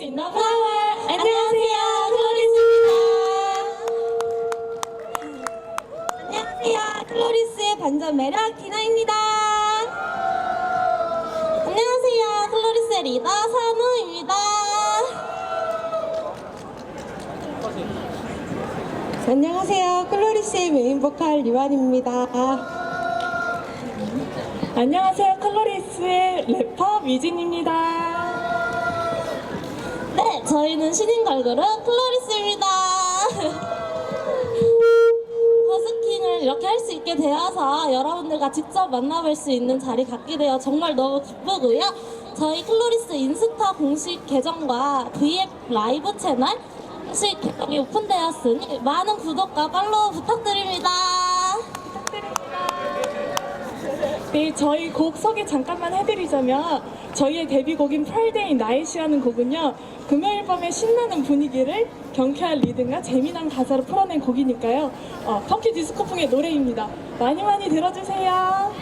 안녕하세요. 클로리스의 반전 매력 디나입니다. 안녕하세요. 클로리스의 리더 선우입니다. 안녕하세요. 클로리스의 메인 보컬 리완입니다. 안녕하세요. 컬러리스의 래퍼 미진입니다. 네, 저희는 신인 걸그룹 플로리스입니다. 버스킹을 이렇게 할 수 있게 되어서 여러분들과 직접 만나볼 수 있는 자리 갖게 되어 정말 너무 기쁘고요. 저희 클로리스 인스타 공식 계정과 V앱 라이브 채널 공식 계정이 오픈되었으니 많은 구독과 팔로우 부탁드립니다. 네, 저희 곡 소개 잠깐만 해드리자면 저희의 데뷔곡인 프라이데이 나잇이라는 곡은요 금요일 밤의 신나는 분위기를 경쾌한 리듬과 재미난 가사로 풀어낸 곡이니까요 어, 펑키 디스코풍의 노래입니다. 많이 많이 들어주세요.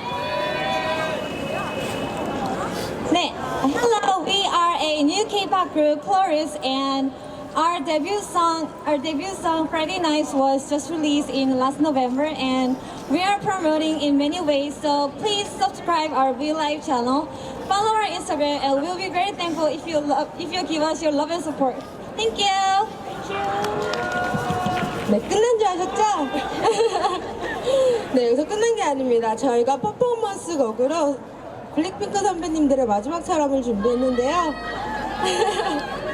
네, hello, we are a new K-pop group, Chloris, and our debut song, our debut song Friday Nights was just released in last November, and we are promoting in many ways. So please subscribe our V Live channel, follow our Instagram, and we'll be very thankful if you love, if you give us your love and support. Thank you. 네, 끝난 줄 아셨죠? 네, 여기서 끝난 게 아닙니다. 저희가 퍼포먼스 곡으로 블랙핑크 선배님들의 마지막 촬영을 준비했는데요.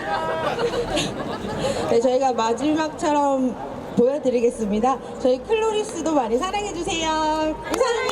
네, 저희가 마지막처럼 보여드리겠습니다. 저희 클로리스도 많이 사랑해주세요. 감사합니다.